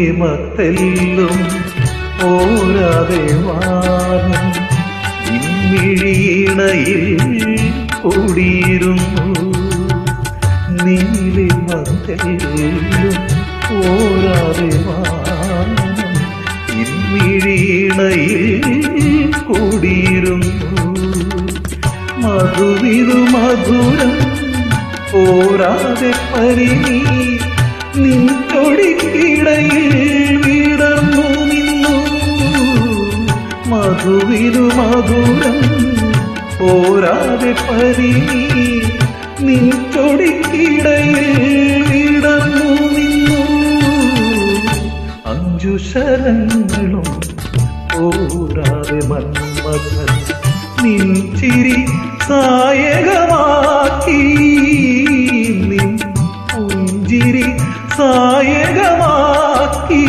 നീലിമത്തെല്ലും ഓരാതെ വാഴിയിണയിൽ ഇമ്മിഴിയിണയിൽ കൂടിയിരുന്നു. നീലിമത്തെല്ലും ഓരാതെ വാഴിയിണയിൽ കൂടിയിരുന്നു മധുവിതു മധുരം പോരാതെ പരിണി നിൻകൊടിക്കിടയിൽ വിടർന്നു നിന്നു. മധുവിതു മധുരം പോരാതെ പരിണി നിൻകൊടിക്കിടയിൽ വിടർന്നു നിന്നു. അഞ്ചു ശരങ്ങളും പോരാതെ മന്മഥൻ നിൻചിരി സായകമാക്കി. നിൻ പുഞ്ചിരി സായകമാക്കി.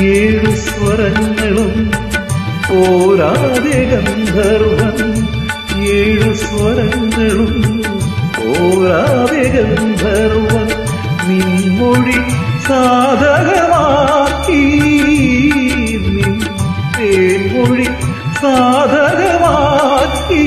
ഏഴു സ്വരങ്ങളും പോരാതെ ഗന്ധർവൻ. ഏഴു സ്വരങ്ങളും പോരാതെ ഗന്ധർവൻ. നിൻമൊഴി സാധകമാക്കി